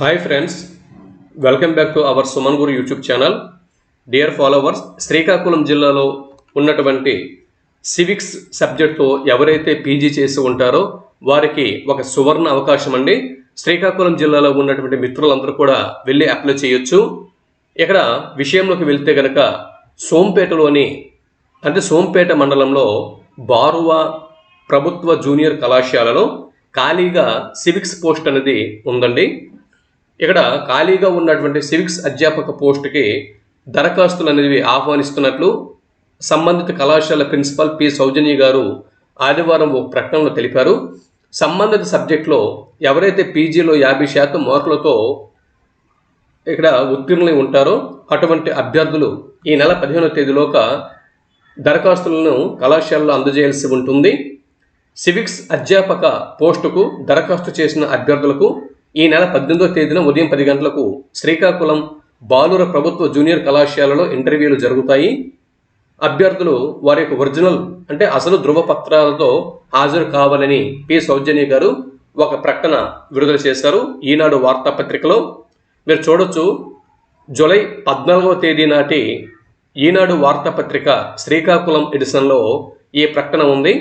Hi friends welcome back to our Suman Guru YouTube channel dear followers Srikakulam జిల్లాలో ఉన్నటువంటి civics సబ్జెక్ట్తో ఎవరైతే PG చేసి ఉంటారో వారికి ఒక సువర్ణ అవకాశం అండి. శ్రీకాకుళం జిల్లాలో ఉన్నటువంటి మిత్రులందరూ కూడా వెళ్ళి అప్లై చేయొచ్చు. ఇక్కడ విషయంలోకి వెళ్తే కనుక సోంపేటలోని అంటే సోంపేట మండలంలో బారువా ప్రభుత్వ జూనియర్ కళాశాలలో ఖాళీగా సివిక్స్ పోస్ట్ అనేది ఉందండి. ఇక్కడ ఖాళీగా ఉన్నటువంటి సివిక్స్ అధ్యాపక పోస్టుకి దరఖాస్తులు అనేవి ఆహ్వానిస్తున్నట్లు సంబంధిత కళాశాల ప్రిన్సిపల్ పి సౌజన్య గారు ఆదివారం ఒక ప్రకటనలో తెలిపారు. సంబంధిత సబ్జెక్టులో ఎవరైతే పీజీలో యాభై శాతం మార్కులతో ఇక్కడ ఉత్తీర్ణులై ఉంటారో అటువంటి అభ్యర్థులు ఈ నెల పదిహేనవ తేదీలోక దరఖాస్తులను కళాశాలలో అందజేయాల్సి ఉంటుంది. సివిక్స్ అధ్యాపక పోస్టుకు దరఖాస్తు చేసిన అభ్యర్థులకు ఈ నెల పద్దెనిమిదో తేదీన ఉదయం పది గంటలకు శ్రీకాకుళం బాలుర ప్రభుత్వ జూనియర్ కళాశాలలో ఇంటర్వ్యూలు జరుగుతాయి. అభ్యర్థులు వారి యొక్క ఒరిజినల్ అంటే అసలు ధృవపత్రాలతో హాజరు కావాలని పి సౌజన్య గారు ఒక ప్రకటన విడుదల చేశారు. ఈనాడు వార్తాపత్రికలో మీరు చూడొచ్చు జూలై పద్నాలుగవ తేదీ నాటి ఈనాడు వార్తాపత్రిక శ్రీకాకుళం ఎడిషన్లో ఈ ప్రకటన ఉంది.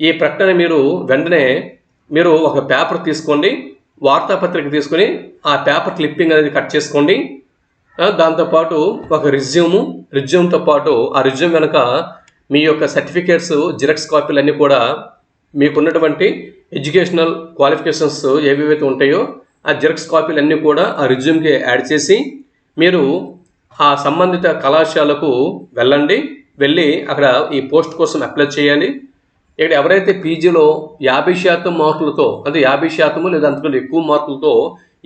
ఈ ప్రకటన మీరు వెంటనే మీరు ఒక పేపర్ తీసుకోండి. వార్తాపత్రిక తీసుకొని ఆ పేపర్ క్లిప్పింగ్ అనేది కట్ చేసుకోండి. దాంతోపాటు ఒక రిజ్యూము రిజ్యూమ్తో పాటు ఆ రిజ్యూమ్ వెనక మీ యొక్క సర్టిఫికేట్స్ జిరాక్స్ కాపీలు అన్నీ కూడా మీకున్నటువంటి ఎడ్యుకేషనల్ క్వాలిఫికేషన్స్ ఏవేవైతే ఉంటాయో ఆ జిరాక్స్ కాపీలు అన్నీ కూడా ఆ రిజ్యూమ్కి యాడ్ చేసి మీరు ఆ సంబంధిత కళాశాలకు వెళ్ళండి. వెళ్ళి అక్కడ ఈ పోస్ట్ కోసం అప్లై చేయాలి. ఇక్కడ ఎవరైతే పీజీలో యాభై శాతం మార్కులతో అంటే యాభై శాతము లేదా అంతకంటే ఎక్కువ మార్కులతో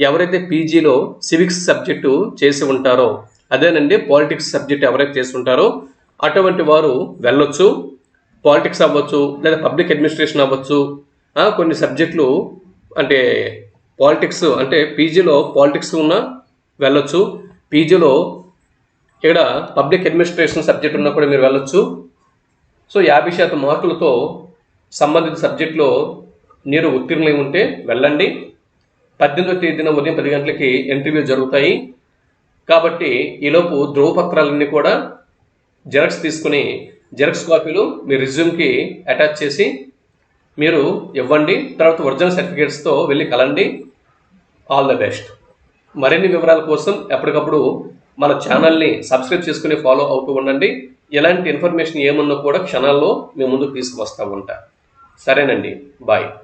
ఎవరైతే పీజీలో సివిక్స్ సబ్జెక్టు చేసి ఉంటారో అదేనండి పాలిటిక్స్ సబ్జెక్ట్ ఎవరైతే చేసి ఉంటారో అటువంటి వారు వెళ్ళొచ్చు పాలిటిక్స్ అవ్వచ్చు లేదా పబ్లిక్ అడ్మినిస్ట్రేషన్ అవ్వచ్చు. కొన్ని సబ్జెక్టులు అంటే పాలిటిక్స్ అంటే పీజీలో పాలిటిక్స్ ఉన్న వెళ్ళొచ్చు. పీజీలో ఇక్కడ పబ్లిక్ అడ్మినిస్ట్రేషన్ సబ్జెక్ట్ ఉన్నా కూడా మీరు వెళ్ళొచ్చు. సో యాభై శాతం మార్కులతో సంబంధిత సబ్జెక్టులో మీరు ఉత్తీర్ణులై ఉంటే వెళ్ళండి. పద్దెనిమిదో తేదీన ఉదయం పది గంటలకి ఇంటర్వ్యూ జరుగుతాయి. కాబట్టి ఈలోపు ధ్రువపత్రాలన్నీ కూడా జెరాక్స్ తీసుకుని జెరాక్స్ కాపీలు మీ రిజ్యూమ్కి అటాచ్ చేసి మీరు ఇవ్వండి. తర్వాత ఒరిజినల్ సర్టిఫికేట్స్తో వెళ్ళి కలండి. All the best. మరిన్ని వివరాల కోసం ఎప్పటికప్పుడు మన ఛానల్ని సబ్స్క్రైబ్ చేసుకుని ఫాలో అవుతూ ఉండండి. ఎలాంటి ఇన్ఫర్మేషన్ ఏమున్నా కూడా క్షణాల్లో మేము ముందుకు తీసుకువస్తూ ఉంటా. సరేనండి. బాయ్.